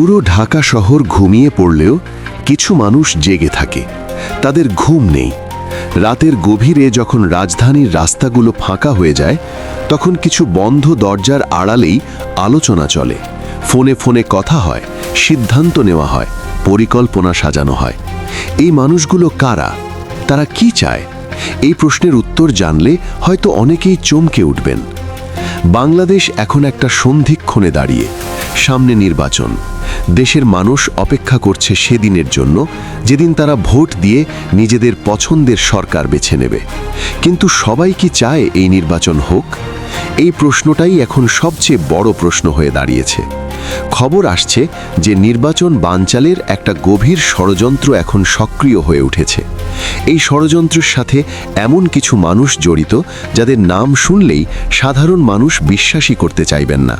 পুরো ঢাকা শহর ঘুমিয়ে পড়লেও কিছু মানুষ জেগে থাকে। তাদের ঘুম নেই। রাতের গভীরে যখন রাজধানীর রাস্তাগুলো ফাঁকা হয়ে যায়, তখন কিছু বন্ধ দরজার আড়ালেই আলোচনা চলে। ফোনে ফোনে কথা হয়, সিদ্ধান্ত নেওয়া হয়, পরিকল্পনা সাজানো হয়। এই মানুষগুলো কারা? তারা কি চায়? এই প্রশ্নের উত্তর জানলে হয়তো অনেকেই চমকে উঠবেন। বাংলাদেশ এখন একটা সন্ধিক্ষণে দাঁড়িয়ে। সামনে নির্বাচন। দেশের মানুষ অপেক্ষা করছে সেদিনের জন্য, যেদিন তারা ভোট দিয়ে নিজেদের পছন্দের সরকার বেছে নেবে। কিন্তু সবাই কি চায় এই নির্বাচন হোক? এই প্রশ্নটাই এখন সবচেয়ে বড় প্রশ্ন হয়ে দাঁড়িয়েছে। খবর আসছে যে নির্বাচন বানচালের একটা গভীর ষড়যন্ত্র এখন সক্রিয় হয়ে উঠেছে। এই ষড়যন্ত্রের সাথে এমন কিছু মানুষ জড়িত যাদের নাম শুনলেই সাধারণ মানুষ বিশ্বাসই করতে চাইবেন না।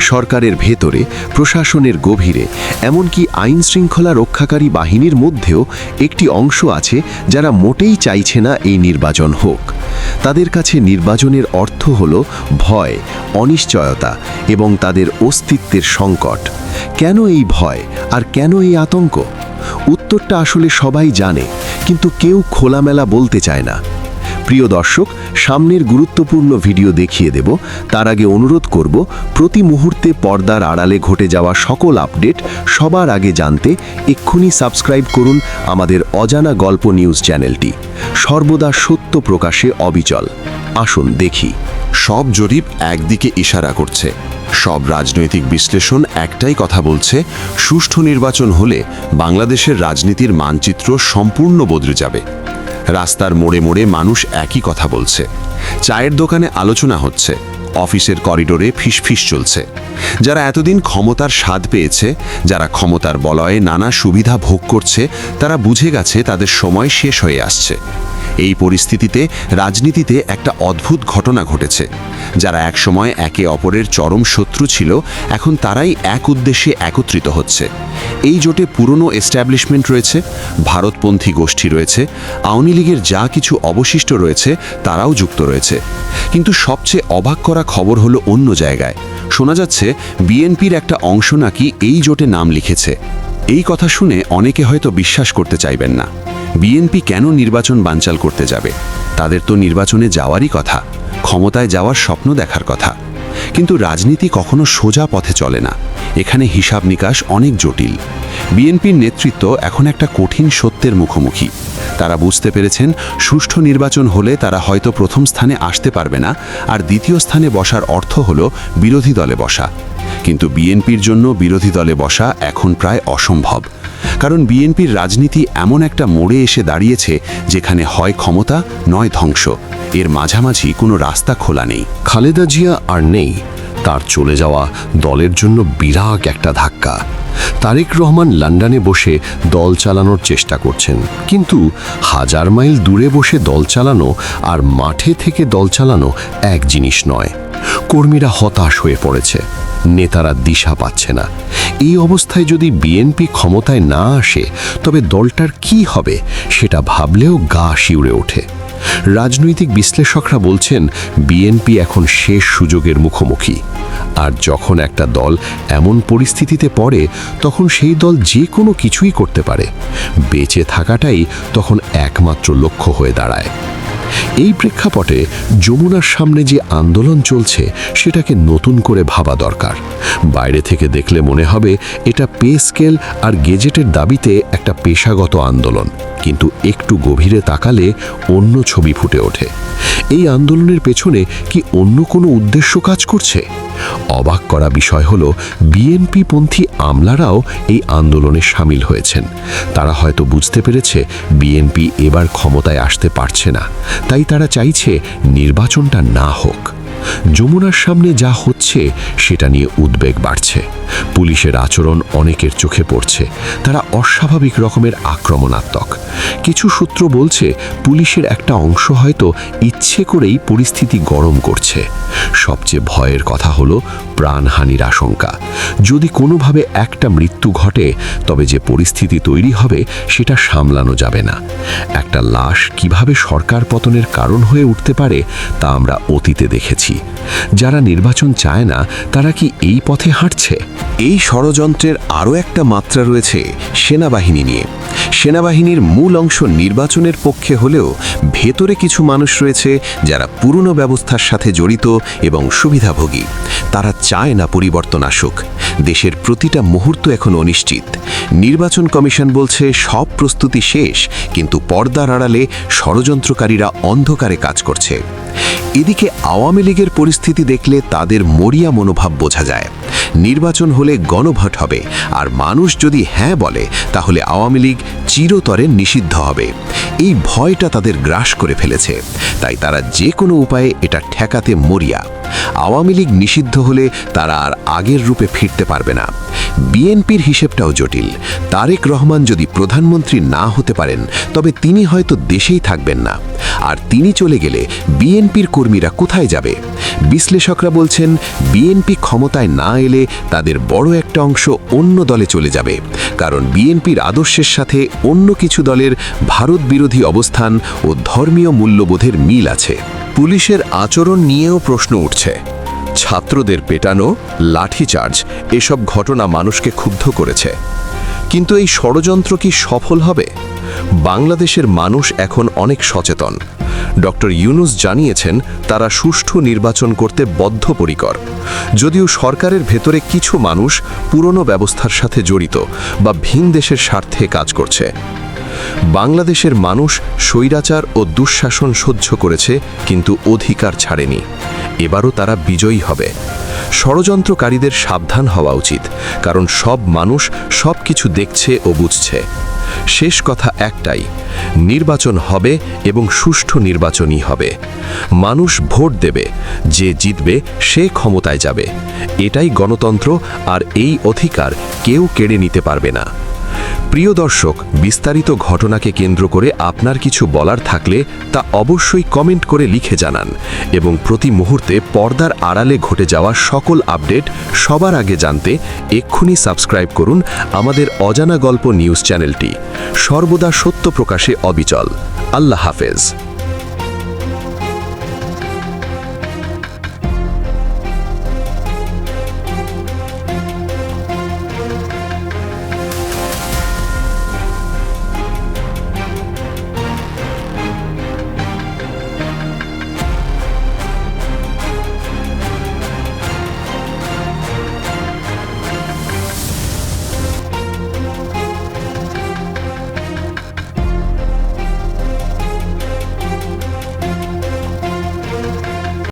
সরকারের ভেতরে, প্রশাসনের গভীরে, এমনকি আইন শৃঙ্খলা রক্ষাকারী বাহিনীর মধ্যেও একটি অংশ আছে যারা মোটেই চাইছে না এই নির্বাচন হোক। তাদের কাছে নির্বাচনের অর্থ হল ভয়, অনিশ্চয়তা এবং তাদের অস্তিত্বের সংকট। কেন এই ভয় আর কেন এই আতঙ্ক? উত্তরটা আসলে সবাই জানে। কিন্তু কেউ খোলামেলা বলতে চায় না। প্রিয় দর্শক, সামনের গুরুত্বপূর্ণ ভিডিও দেখিয়ে দেব। তার আগে অনুরোধ করব, প্রতি মুহূর্তে পর্দার আড়ালে ঘটে যাওয়া সকল আপডেট সবার আগে জানতে এক্ষুনি সাবস্ক্রাইব করুন আমাদের অজানা গল্প নিউজ চ্যানেলটি। সর্বদা সত্য প্রকাশে অবিচল। আসুন দেখি। সব জরিপ একদিকে ইশারা করছে। সব রাজনৈতিক বিশ্লেষণ একটাই কথা বলছে, সুষ্ঠু নির্বাচন হলে বাংলাদেশের রাজনীতির মানচিত্র সম্পূর্ণ বদলে যাবে। রাস্তার মোড়ে মোড়ে মানুষ একই কথা বলছে। চায়ের দোকানে আলোচনা হচ্ছে, অফিসের করিডোরে ফিসফিস চলছে। যারা এতদিন ক্ষমতার স্বাদ পেয়েছে, যারা ক্ষমতার বলয়ে নানা সুবিধা ভোগ করছে, তারা বুঝে গেছে তাদের সময় শেষ হয়ে আসছে। এই পরিস্থিতিতে রাজনীতিতে একটা অদ্ভুত ঘটনা ঘটেছে। যারা একসময় একে অপরের চরম শত্রু ছিল, এখন তারাই এক উদ্দেশ্যে একত্রিত হচ্ছে। এই জোটে পুরনো এস্টাবলিশমেন্ট রয়েছে, ভারতপন্থী গোষ্ঠী রয়েছে, আওয়ামী লীগের যা কিছু অবশিষ্ট রয়েছে, তারাও যুক্ত রয়েছে। কিন্তু সবচেয়ে অবাক করা খবর হলো অন্য জায়গায়। শোনা যাচ্ছে, বিএনপির একটা অংশ নাকি এই জোটে নাম লিখেছে। এই কথা শুনে অনেকে হয়তো বিশ্বাস করতে চাইবেন না। বিএনপি কেন নির্বাচন বানচাল করতে যাবে? তাদের তো নির্বাচনে যাওয়ারই কথা, ক্ষমতায় যাওয়ার স্বপ্ন দেখার কথা। কিন্তু রাজনীতি কখনো সোজা পথে চলে না। এখানে হিসাব নিকাশ অনেক জটিল। বিএনপির নেতৃত্ব এখন একটা কঠিন সত্যের মুখোমুখি। তারা বুঝতে পেরেছেন, সুষ্ঠু নির্বাচন হলে তারা হয়তো প্রথম স্থানে আসতে পারবে না, আর দ্বিতীয় স্থানে বসার অর্থ হল বিরোধী দলে বসা। কিন্তু বিএনপির জন্য বিরোধী দলে বসা এখন প্রায় অসম্ভব। কারণ বিএনপির রাজনীতি এমন একটা মোড়ে এসে দাঁড়িয়েছে যেখানে হয় ক্ষমতা, নয় ধ্বংস। এর মাঝামাঝি কোনো রাস্তা খোলা নেই। খালেদা জিয়া আর নেই। তার চলে যাওয়া দলের জন্য বিরাট একটা ধাক্কা। তারেক রহমান লন্ডনে বসে দল চালানোর চেষ্টা করছেন। কিন্তু হাজার মাইল দূরে বসে দল চালানো আর মাঠে থেকে দল চালানো এক জিনিস নয়। কর্মীরা হতাশ হয়ে পড়েছে। নেতারা দিশা পাচ্ছে না। এই অবস্থায় যদি বিএনপি ক্ষমতায় না আসে, তবে দলটার কি হবে সেটা ভাবলেও গা শিউরে ওঠে। রাজনৈতিক বিশ্লেষকরা বলছেন, বিএনপি এখন শেষ সুযোগের মুখোমুখি। আর যখন একটা দল এমন পরিস্থিতিতে পড়ে, তখন সেই দল যে কোনো কিছুই করতে পারে। বেঁচে থাকাটাই তখন একমাত্র লক্ষ্য হয়ে দাঁড়ায়। এই প্রেক্ষাপটে যমুনার সামনে যে আন্দোলন চলছে, সেটাকে নতুন করে ভাবা দরকার। বাইরে থেকে দেখলে মনে হবে এটা পে স্কেল আর গেজেটের দাবিতে একটা পেশাগত আন্দোলন। কিন্তু একটু গভীরে তাকালে অন্য ছবি ফুটে ওঠে। এই আন্দোলনের পেছনে কি অন্য কোনো উদ্দেশ্য কাজ করছে? অবাক করা বিষয় হল বিএনপি পন্থী আমলারাও এই আন্দোলনে সামিল হয়েছেন। তারা হয়তো বুঝতে পেরেছে, বিএনপি এবার ক্ষমতায় আসতে পারছে না। তাই তারা চাইছে নির্বাচনটা না হোক। যমুনার সামনে যা হচ্ছে সেটা নিয়ে উদ্বেগ বাড়ছে। পুলিশের আচরণ অনেকের চোখে পড়ছে। তারা অস্বাভাবিক রকমের আক্রমণাত্মক। কিছু সূত্র বলছে, পুলিশের একটা অংশ হয়তো ইচ্ছে করেই পরিস্থিতি গরম করছে। সবচেয়ে ভয়ের কথা হলো প্রাণহানির আশঙ্কা। যদি কোনোভাবে একটা মৃত্যু ঘটে, তবে যে পরিস্থিতি তৈরি হবে, সেটা সামলানো যাবে না। একটা লাশ কীভাবে সরকার পতনের কারণ হয়ে উঠতে পারে, তা আমরা অতীতে দেখেছি। যারা নির্বাচন চায় না, তারা কি এই পথে হাঁটছে? এই ষড়যন্ত্রের আরও একটা মাত্রা রয়েছে সেনাবাহিনী নিয়ে। সেনাবাহিনীর মূল অংশ নির্বাচনের পক্ষে হলেও ভেতরে কিছু মানুষ রয়েছে যারা পুরনো ব্যবস্থার সাথে জড়িত এবং সুবিধাভোগী। তারা চায় না পরিবর্তন আসুক। দেশের প্রতিটা মুহূর্ত এখন অনিশ্চিত। নির্বাচন কমিশন বলছে সব প্রস্তুতি শেষ, কিন্তু পর্দার আড়ালে ষড়যন্ত্রকারীরা অন্ধকারে কাজ করছে। এদিকে আওয়ামী লীগের পরিস্থিতি দেখলে তাদের মরিয়া মনোভাব বোঝা যায়। নির্বাচন হলে গণভোট হবে। আর মানুষ যদি হ্যাঁ বলে, তাহলে আওয়ামী লীগ চিরতরে নিষিদ্ধ হবে। এই ভয়টা তাদের গ্রাস করে ফেলেছে। তাই তারা যে কোনো উপায়ে এটা ঠেকাতে মরিয়া। আওয়ামী লীগ নিষিদ্ধ হলে তারা আর আগের রূপে ফিরতে পারবে না। বিএনপির হিসেবটাও জটিল। তারেক রহমান যদি প্রধানমন্ত্রী না হতে পারেন, তবে তিনি হয়তো দেশেই থাকবেন না। আর তিনি চলে গেলে বিএনপির কর্মীরা কোথায় যাবে? বিশ্লেষকরা বলছেন, বিএনপি ক্ষমতায় না এলে তাদের বড় একটা অংশ অন্য দলে চলে যাবে। কারণ বিএনপির আদর্শের সাথে অন্য কিছু দলের ভারত বিরোধী অবস্থান ও ধর্মীয় মূল্যবোধের মিল আছে। পুলিশের আচরণ নিয়েও প্রশ্ন উঠছে। ছাত্রদের পেটানো লাঠিচার্জ, এসব ঘটনা মানুষকে ক্ষুব্ধ করেছে। কিন্তু এই ষড়যন্ত্র কি সফল হবে? বাংলাদেশের মানুষ এখন অনেক সচেতন। ডক্টর ইউনুস জানিয়েছেন, তারা সুষ্ঠু নির্বাচন করতে বদ্ধপরিকর। যদিও সরকারের ভেতরে কিছু মানুষ পুরনো ব্যবস্থার সাথে জড়িত বা ভিন দেশের স্বার্থে কাজ করছে। বাংলাদেশের মানুষ স্বৈরাচার ও দুঃশাসন সহ্য করেছে, কিন্তু অধিকার ছাড়েনি। এবারও তারা বিজয়ী হবে। ষড়যন্ত্রকারীদের সাবধান হওয়া উচিত, কারণ সব মানুষ সব কিছু দেখছে ও বুঝছে। শেষ কথা একটাই, নির্বাচন হবে এবং সুষ্ঠু নির্বাচনই হবে। মানুষ ভোট দেবে, যে জিতবে সে ক্ষমতায় যাবে। এটাই গণতন্ত্র আর এই অধিকার কেউ কেড়ে নিতে পারবে না। প্রিয় দর্শক, বিস্তারিত ঘটনাকে কেন্দ্র করে আপনার কিছু বলার থাকলে তা অবশ্যই কমেন্ট করে লিখে জানান এবং প্রতি মুহূর্তে পর্দার আড়ালে ঘটে যাওয়া সকল আপডেট সবার আগে জানতে এক্ষুনি সাবস্ক্রাইব করুন আমাদের অজানা গল্প নিউজ চ্যানেলটি। সর্বদা সত্য প্রকাশে অবিচল। আল্লাহ হাফেজ।